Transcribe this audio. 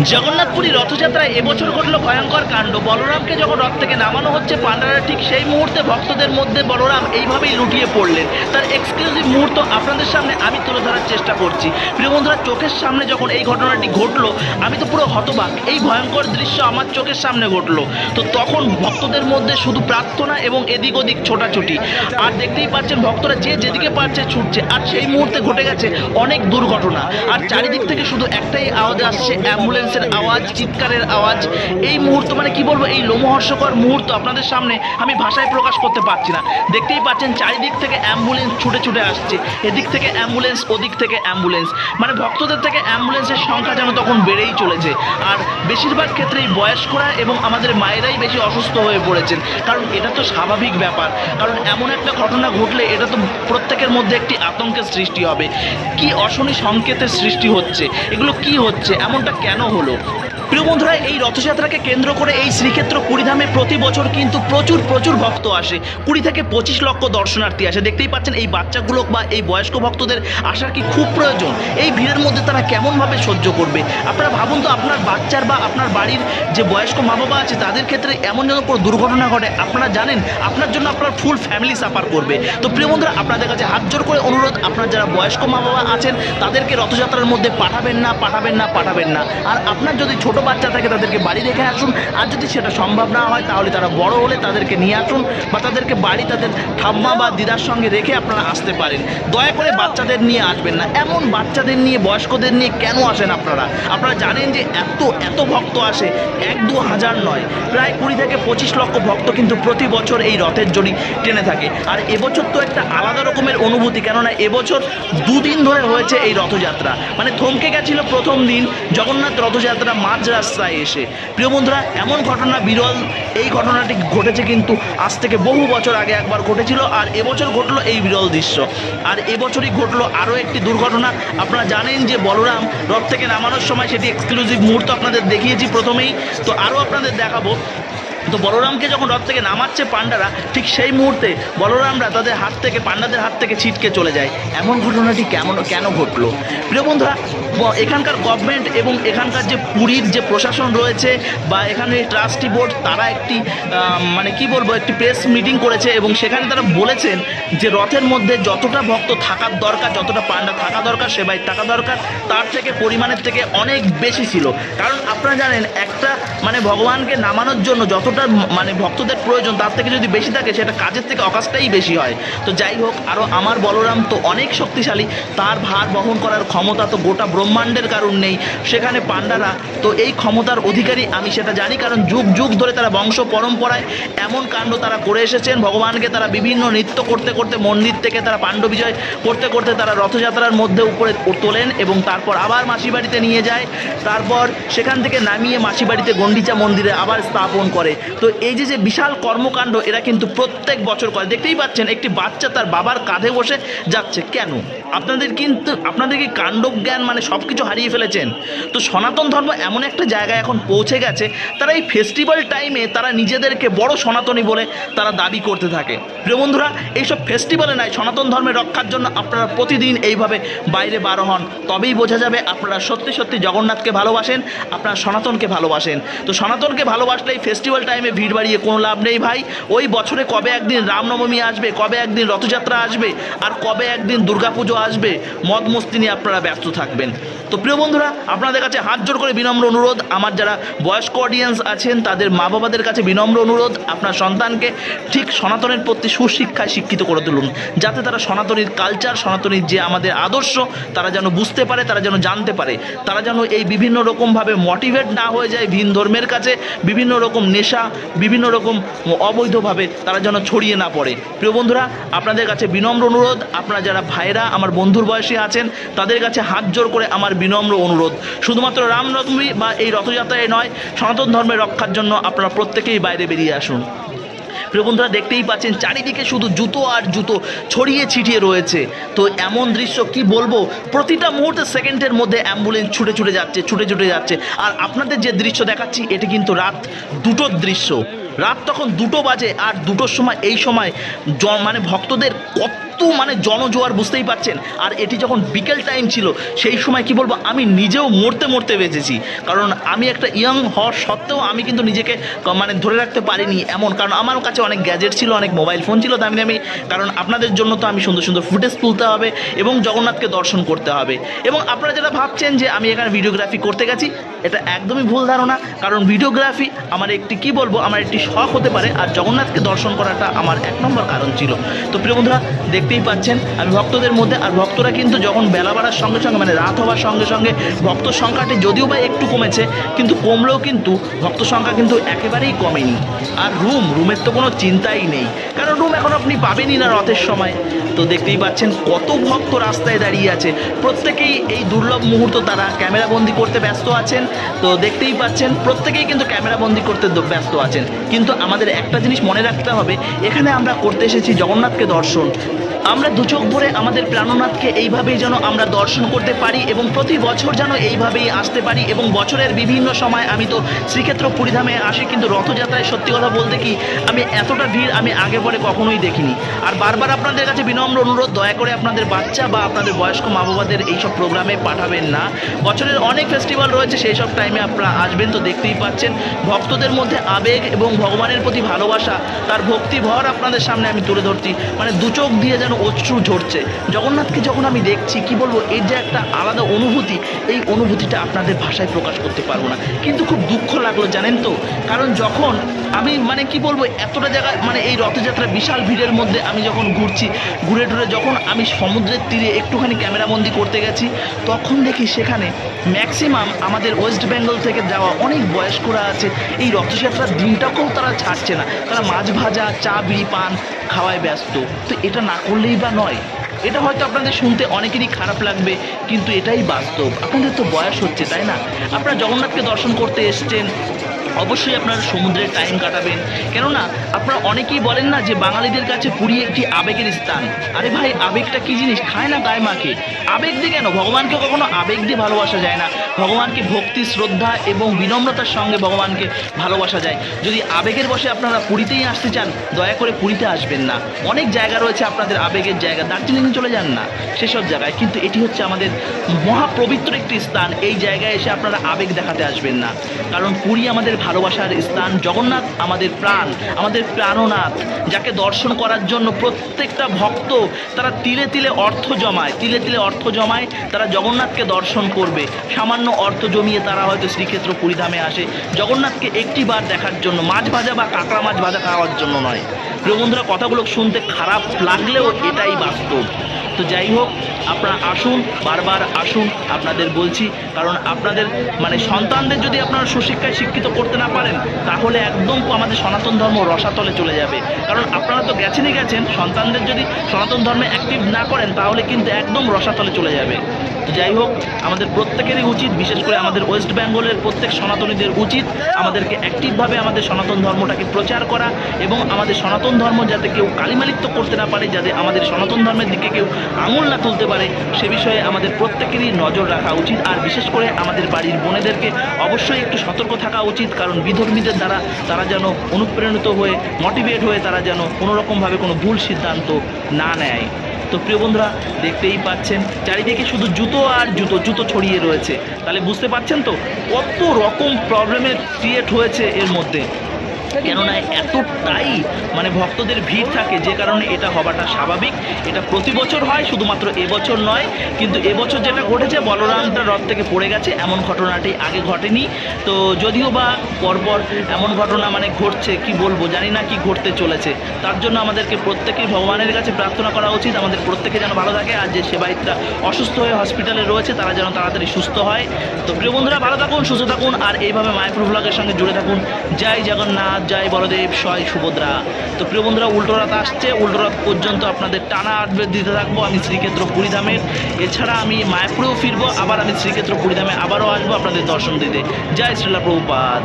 জগন্নাথপুরী রথযাত্রায় এবছর ঘটল ভয়ঙ্কর কাণ্ড। বলরামকে যখন রথ থেকে নামানো হচ্ছে, পাণ্ডারা ঠিক সেই মুহূর্তে ভক্তদের মধ্যে বলরাম এইভাবেই লুটিয়ে পড়লেন। তার এক্সক্লুসিভ মুহূর্ত আপনাদের সামনে আমি তুলে ধরার চেষ্টা করছি। প্রিয় বন্ধুরা, চোখের সামনে যখন এই ঘটনাটি ঘটলো, আমি তো পুরো হতবাক। এই ভয়ঙ্কর দৃশ্য আমার চোখের সামনে ঘটলো। তো তখন ভক্তদের মধ্যে শুধু প্রার্থনা এবং এদিক ওদিক ছোটাছুটি। আর দেখতেই পাচ্ছেন ভক্তরা যে যেদিকে পারছে ছুটছে। আর সেই মুহূর্তে ঘটে গেছে অনেক দুর্ঘটনা। আর চারিদিক থেকে শুধু একটাই আওয়াজ আসছে অ্যাম্বুলেন্সের আওয়াজ, চিৎকারের আওয়াজ, এই মুহূর্ত মানে কি বলব, এই লোমহর্ষকর মুহূর্ত আপনাদের সামনে আমি ভাষায় প্রকাশ করতে পারছি না। দেখতেই পাচ্ছেন, চারিদিক থেকে অ্যাম্বুলেন্স ছুটে ছুটে আসছে। এদিক থেকে অ্যাম্বুলেন্স ওদিক থেকে অ্যাম্বুলেন্স মানে ভক্তদের থেকে অ্যাম্বুলেন্সের সংখ্যা যেন তখন বেড়েই চলেছে। আর বেশিরভাগ ক্ষেত্রেই বয়স্করা এবং আমাদের মায়েরাই বেশি অসুস্থ হয়ে পড়েছেন। কারণ এটা তো স্বাভাবিক ব্যাপার। কারণ এমন একটা ঘটনা ঘটলে এটা তো প্রত্যেকের মধ্যে একটি আতঙ্কের সৃষ্টি হবে। কি অশনি সংকেতের সৃষ্টি হচ্ছে? এগুলো কি হচ্ছে? এমনটা কেন হলো প্রিয় বন্ধুরা, এই রথযাত্রাকে কেন্দ্র করে এই শ্রীক্ষেত্র কুড়িধামে প্রতি বছর কিন্তু প্রচুর প্রচুর ভক্ত আসে। কুড়ি থেকে পঁচিশ লক্ষ দর্শনার্থী আসে। দেখতেই পাচ্ছেন, এই বাচ্চাগুলো বা এই বয়স্ক ভক্তদের আসার কি খুব প্রয়োজন? এই ভিড়ের মধ্যে তারা কেমনভাবে সহ্য করবে? আপনারা ভাবুন তো, আপনার বাচ্চার বা আপনার বাড়ির যে বয়স্ক মা বাবা আছে, তাদের ক্ষেত্রে এমন যেন কোনো দুর্ঘটনা ঘটে। আপনারা জানেন, আপনার জন্য আপনার ফুল ফ্যামিলি সাফার করবে। তো প্রিয় বন্ধুরা, আপনাদের কাছে হাত জোর করে অনুরোধ, আপনার যারা বয়স্ক মা বাবা আছেন, তাদেরকে রথযাত্রার মধ্যে পাঠাবেন না পাঠাবেন না পাঠাবেন না। আর আপনার যদি ছোট বাচ্চা থাকে তাদেরকে বাড়ি রেখে আসুন। আর যদি সেটা সম্ভব না হয়, তাহলে তারা বড় হলে তাদেরকে নিয়ে আসুন বা তাদেরকে বাড়ি তাদের ঠাম্মা বা দিদার সঙ্গে রেখে আপনারা আসতে পারেন। দয়া করে বাচ্চাদের নিয়ে আসবেন না। এমন বাচ্চাদের নিয়ে, বয়স্কদের নিয়ে কেন আসেন আপনারা? আপনারা জানেন যে এত এত ভক্ত আসে, এক দু হাজার নয়। প্রায় কুড়ি থেকে পঁচিশ লক্ষ ভক্ত কিন্তু প্রতি বছর এই রথের জড়ি টেনে থাকে। আর এবছর তো একটা আলাদা রকমের অনুভূতি, কেননা এবছর দুদিন ধরে হয়েছে এই রথযাত্রা। মানে থমকে গেছিল প্রথম দিন জগন্নাথ রথযাত্রা মাঝ রাস্তায় এসে। প্রিয় বন্ধুরা, এমন ঘটনা বিরল, এই ঘটনাটি ঘটেছে কিন্তু আজ থেকে বহু বছর আগে একবার ঘটেছিল আর এবছর ঘটলো এই বিরল দৃশ্য। আর এবছরই ঘটলো আরও একটি দুর্ঘটনা। আপনারা জানেন যে বলরাম রথ থেকে নামানোর সময় সেটি এক্সক্লুসিভ মুহূর্ত আপনাদের দেখিয়েছি প্রথমেই। তো আরও আপনাদের দেখাবো। তো বলরামকে যখন রথ থেকে নামাচ্ছে পাণ্ডারা, ঠিক সেই মুহূর্তে বলরামরা তাদের হাত থেকে, পাণ্ডাদের হাত থেকে ছিটকে চলে যায়। এমন ঘটনাটি কেমন, কেন ঘটলো? প্রিয় বন্ধুরা এখানকার গভর্নমেন্ট এবং এখানকার যে পুরীর যে প্রশাসন রয়েছে বা এখানে ট্রাস্টি বোর্ড তারা একটি মানে কি বলব, একটি প্রেস মিটিং করেছে এবং সেখানে তারা বলেছেন যে রথের মধ্যে যতটা ভক্ত থাকার দরকার, যতটা পাণ্ডা থাকা দরকার সেবাই থাকা দরকার, তার থেকে পরিমাণের থেকে অনেক বেশি ছিল। কারণ আপনারা জানেন, একটা মানে ভগবানকে নামানোর জন্য যতটা মানে ভক্তদের প্রয়োজন, তার থেকে যদি বেশি থাকে, সেটা কাজের থেকে অকাজটাই বেশি হয়। তো যাই হোক আরও আমার বলরাম তো অনেক শক্তিশালী, তার ভার বহন করার ক্ষমতা তো গোটা ব্রহ্মাণ্ডের কারণ নেই। সেখানে পাণ্ডারা, তো এই ক্ষমতার অধিকারী আমি সেটা জানি, কারণ যুগ যুগ ধরে তারা বংশ পরম্পরায় এমন কাণ্ড তারা করে এসেছেন, ভগবানকে তারা বিভিন্ন নৃত্য করতে করতে, মন্দির থেকে তারা পাণ্ড বিজয় করতে করতে তারা রথযাত্রার মধ্যে উপরে তোলেন এবং তারপর আবার মাসি বাড়িতে নিয়ে যায়। তারপর সেখান থেকে নামিয়ে মাসি বাড়িতে গন্ডিচা মন্দিরে আবার স্থাপন করে। তো এই যে যে বিশাল কর্মকাণ্ড, এরা কিন্তু প্রত্যেক বছর করে। দেখতেই পাচ্ছেন, একটি বাচ্চা তার বাবার কাঁধে বসে যাচ্ছে। কেন? আপনাদের কিন্তু, আপনাদের কি কাণ্ডজ্ঞান মানে সব কিছু হারিয়ে ফেলেছেন? তো সনাতন ধর্ম এমন একটা জায়গায় এখন পৌঁছে গেছে, তারা এই ফেস্টিভ্যাল টাইমে তারা নিজেদেরকে বড় সনাতনী বলে তারা দাবি করতে থাকে। প্রিয় বন্ধুরা, এইসব ফেস্টিভ্যালে নয়, সনাতন ধর্মের রক্ষার জন্য আপনারা প্রতিদিন এইভাবে বাইরে বার হন। তবেই বোঝা যাবে আপনারা সত্যি সত্যি জগন্নাথকে ভালোবাসেন, আপনারা সনাতনকে ভালোবাসেন। তো সনাতনকে ভালোবাসলে এই ফেস্টিভ্যাল টাইমে ভিড় বাড়িয়ে কোনো লাভ নেই ভাই। ওই বছরে কবে একদিন রামনবমী আসবে, কবে একদিন রথযাত্রা আসবে, আর কবে একদিন দুর্গাপুজো আসবে, মদ মস্তি নিয়ে আপনারা ব্যস্ত থাকবেন। তো প্রিয় বন্ধুরা, আপনাদের কাছে হাত জোর করে বিনম্র অনুরোধ। আমার যারা বয়স্ক অডিয়েন্স আছেন, তাদের মা বাবাদের কাছে বিনম্র অনুরোধ। আপনার সন্তানকে ঠিক সনাতনের প্রতি সুশিক্ষায় শিক্ষিত করে তুলুন, যাতে তারা সনাতনীর কালচার সনাতনীর যে আমাদের আদর্শ, তারা যেন বুঝতে পারে, তারা যেন জানতে পারে। তারা যেন এই বিভিন্ন রকমভাবে মোটিভেট না হয়ে যায় ভিন ধর্মের কাছে, বিভিন্ন রকম নেশা বিভিন্ন রকম অবৈধভাবে তারা যেন ছড়িয়ে না পড়ে। প্রিয় বন্ধুরা, আপনাদের কাছে বিনম্র অনুরোধ। আপনারা যারা ভাইরা আমার বন্ধুর বয়সী আছেন, তাদের কাছে হাত জোর করে আমার বিনম্র অনুরোধ। শুধুমাত্র রামনবমী বা এই রথযাত্রায় নয়, সনাতন ধর্মের রক্ষার জন্য আপনারা প্রত্যেকেই বাইরে বেরিয়ে আসুন। প্রিয় বন্ধুরা, দেখতেই পাচ্ছেন, চারিদিকে শুধু জুতো আর জুতো ছড়িয়ে ছিটিয়ে রয়েছে। তো এমন দৃশ্য কি বলব? প্রতিটা মুহূর্তে সেকেন্ডের মধ্যে অ্যাম্বুলেন্স ছুটে ছুটে যাচ্ছে, ছুটে ছুটে যাচ্ছে। আর আপনাদের যে দৃশ্য দেখাচ্ছি, এটি কিন্তু রাত দুটোর দৃশ্য। রাত তখন দুটো বাজে আর দুটোর সময়, এই সময় মানে ভক্তদের কত এত মানে জনজোয়ার বুঝতেই পারছেন। আর এটি যখন বিকেল টাইম ছিল, সেই সময় কি বলব, আমি নিজেও মরতে মরতে বেঁচেছি। কারণ আমি একটা ইয়ং হওয়ার সত্ত্বেও আমি কিন্তু নিজেকে মানে ধরে রাখতে পারিনি এমন। কারণ আমার কাছে অনেক গ্যাজেট ছিল, অনেক মোবাইল ফোন ছিল দামি দামি কারণ আপনাদের জন্য তো আমি সুন্দর সুন্দর ফুটেজ তুলতে হবে এবং জগন্নাথকে দর্শন করতে হবে। এবং আপনারা যেটা ভাবছেন যে আমি এখানে ভিডিওগ্রাফি করতে গেছি, এটা একদমই ভুল ধারণা। কারণ ভিডিওগ্রাফি আমার একটি, কি বলব, আমার একটি শখ হতে পারে। আর জগন্নাথকে দর্শন করাটা আমার এক নম্বর কারণ ছিল। তো প্রিয় বন্ধুরা দেখতেই পাচ্ছেন। আমি ভক্তদের মধ্যে, আর ভক্তরা কিন্তু যখন বেলা বাড়ার সঙ্গে সঙ্গে মানে রাত হওয়ার সঙ্গে সঙ্গে ভক্ত সংখ্যাটি যদিও বা একটু কমেছে, কিন্তু কমলেও কিন্তু ভক্ত সংখ্যা কিন্তু একেবারেই কমেনি। আর রুম, রুমের তো কোনো চিন্তাই নেই। কারণ রুম এখন আপনি পাবেনই না রথের সময়। তো দেখতেই পাচ্ছেন কত ভক্ত রাস্তায় দাঁড়িয়ে আছে। প্রত্যেকেই এই দুর্লভ মুহূর্ত তারা ক্যামেরাবন্দি করতে ব্যস্ত আছেন। তো দেখতেই পাচ্ছেন প্রত্যেকেই কিন্তু ক্যামেরাবন্দি করতে ব্যস্ত আছেন। কিন্তু আমাদের একটা জিনিস মনে রাখতে হবে, এখানে আমরা করতে এসেছি জগন্নাথকে দর্শন। আমরা দু চোখ ভরে আমাদের প্রাণনাথকে এইভাবেই যেন আমরা দর্শন করতে পারি এবং প্রতি বছর যেন এইভাবেই আসতে পারি এবং বছরের বিভিন্ন সময় আমি তো শ্রীক্ষেত্র পুরীধামে আসি, কিন্তু রথযাত্রায় সত্যি কথা বলতে কি, আমি এতটা ভিড় আমি আগে পরে কখনোই দেখিনি। আর বারবার আপনাদের কাছে বিনম্র অনুরোধ, দয়া করে আপনাদের বাচ্চা বা আপনাদের বয়স্ক মা বাবাদের এইসব প্রোগ্রামে পাঠাবেন না। বছরের অনেক ফেস্টিভ্যাল রয়েছে, সেই সব টাইমে আপনারা আসবেন তো দেখতেই পাচ্ছেন। ভক্তদের মধ্যে আবেগ এবং ভগবানের প্রতি ভালোবাসা, তার ভক্তি ভর আপনাদের সামনে আমি তুলে ধরছি। মানে দু চোখ দিয়ে যেন অশ্রু ঝরছে। জগন্নাথকে যখন আমি দেখছি, কি বলব, এর যে একটা আলাদা অনুভূতি, এই অনুভূতিটা আপনাদের ভাষায় প্রকাশ করতে পারব না। কিন্তু খুব দুঃখ লাগল, জানেন তো? কারণ যখন আমি মানে কি বলব, এতটা জায়গা মানে এই রথযাত্রা বিশাল ভিড়ের মধ্যে আমি যখন ঘুরছি, ঘুরে টুরে যখন আমি সমুদ্রের তীরে একটুখানি ক্যামেরাবন্দি করতে গেছি, তখন দেখি সেখানে ম্যাক্সিমাম আমাদের ওয়েস্ট বেঙ্গল থেকে যাওয়া অনেক বয়স্করা আছে। এই রথযাত্রার দিনটাকেও তারা ছাড়ছে না। তারা মাছ ভাজা, চা, বিড়ি পান খাওয়ায় ব্যস্ত। তো এটা না করলেই বা নয়। এটা হয়তো আপনাদের শুনতে অনেকেরই খারাপ লাগবে, কিন্তু এটাই বাস্তব। আপনাদের তো বয়স হচ্ছে, তাই না? আপনারা জগন্নাথকে দর্শন করতে এসছেন অবশ্যই আপনারা সমুদ্রে টাইম কাটাবেন। কেননা, আপনারা অনেকেই বলেন না যে বাঙালিদের কাছে পুরী একটি আবেগের স্থান। আরে ভাই, আবেগটা কি জিনিস? খায় না গায়ে মাকে। আবেগ দিয়ে কেন? ভগবানকে কখনো আবেগ দিয়ে ভালোবাসা যায় না। ভগবানকে ভক্তি, শ্রদ্ধা এবং বিনম্রতার সঙ্গে ভগবানকে ভালোবাসা যায়। যদি আবেগের বসে আপনারা পুরীতেই আসতে চান, দয়া করে পুরীতে আসবেন না। অনেক জায়গা রয়েছে আপনাদের আবেগের জায়গা। দার্জিলিং চলে যান না, সেসব জায়গায়। কিন্তু এটি হচ্ছে আমাদের মহাপবিত্র একটি স্থান। এই জায়গায় এসে আপনারা আবেগ দেখাতে আসবেন না। কারণ পুরী আমাদের ভালোবাসার স্থান জগন্নাথ আমাদের প্রাণ, আমাদের প্রাণনাথ, যাকে দর্শন করার জন্য প্রত্যেকটা ভক্ত তারা তিলে তিলে অর্থ জমায়, তিলে তিলে অর্থ জমায় তারা জগন্নাথকে দর্শন করবে। সামান্য অর্থ জমিয়ে তারা হয়তো শ্রীক্ষেত্র পুরীধামে আসে। জগন্নাথকে একটি বার দেখার জন্য, মাছ ভাজা বা কাঁকড়া মাছ ভাজা খাওয়ার জন্য নয়। প্রিয় বন্ধুরা কথাগুলো শুনতে খারাপ লাগলেও এটাই বাস্তব। তো যাই হোক, আপনারা আসুন, বারবার আসুন, আপনাদের বলছি, কারণ আপনাদের মানে সন্তানদের যদি আপনারা সুশিক্ষায় শিক্ষিত করতে না পারেন, তাহলে একদম আমাদের সনাতন ধর্ম রসাতলে চলে যাবে। কারণ আপনারা তো গেছেনই গেছেন, সন্তানদের যদি সনাতন ধর্মে অ্যাক্টিভ না করেন, তাহলে কিন্তু একদম রসাতলে চলে যাবে। তো যাই হোক, আমাদের প্রত্যেকেরই উচিত, বিশেষ করে আমাদের ওয়েস্ট বেঙ্গলের প্রত্যেক সনাতনীদের উচিত, আমাদেরকে অ্যাক্টিভভাবে আমাদের সনাতন ধর্মটাকে প্রচার করা এবং আমাদের সনাতন ধর্ম যাতে কেউ কালিমালিত্য করতে না পারে, যাতে আমাদের সনাতন ধর্মের দিকে কেউ আঙুল না তুলতে পারে, সে বিষয়ে আমাদের প্রত্যেকেরই নজর রাখা উচিত। আর বিশেষ করে আমাদের বাড়ির বোনেদেরকে অবশ্যই একটু সতর্ক থাকা উচিত, কারণ বিধর্মীদের দ্বারা তারা যেন অনুপ্রাণিত হয়ে মোটিভেট হয়ে তারা যেন কোনোরকমভাবে কোনো ভুল সিদ্ধান্ত না নেয়। তো প্রিয় বন্ধুরা, দেখতেই পাচ্ছেন, চারিদিকে শুধু জুতো আর জুতো জুতো ছড়িয়ে রয়েছে। তাহলে বুঝতে পারছেন তো, কত রকম প্রবলেমের ক্রিয়েট হয়েছে এর মধ্যে। কেননা এতটাই মানে ভক্তদের ভিড় থাকে যে কারণে এটা হওয়াটা স্বাভাবিক। এটা প্রতি বছর হয়, শুধুমাত্র এবছর নয়, কিন্তু এবছর যেটা ঘটেছে, বলরামটা রথ থেকে পড়ে গেছে, এমন ঘটনাটি আগে ঘটেনি। তো যদিও বা পরপর এমন ঘটনা মানে ঘটছে, কি বলব, জানি না কি ঘটতে চলেছে। তার জন্য আমাদেরকে প্রত্যেকেই ভগবানের কাছে প্রার্থনা করা উচিত, আমাদের প্রত্যেকে যেন ভালো থাকে, আর যে সেবায়িতরা অসুস্থ হয়ে হসপিটালে রয়েছে, তারা যেন তাড়াতাড়ি সুস্থ হয়। তো প্রিয় বন্ধুরা, ভালো থাকুন, সুস্থ থাকুন, আর এইভাবে মায়াপুর ব্লগের সঙ্গে জুড়ে থাকুন। জয় জগন্নাথ জয় বলদেব, সয় সুভদ্রা। তো প্রিয় বন্ধুরা, উল্টো রথ আসছে, উল্টো রথ পর্যন্ত আপনাদের টানা আপডেট দিতে থাকব আমি শ্রীক্ষেত্র পুরীধামের। এছাড়া আমি মায়াপুরেও ফিরবো, আবার আমি শ্রীক্ষেত্র পুরীধামে আবারও আসব আপনাদের দর্শন দিতে। জয় শ্রীলা প্রভুপাদ।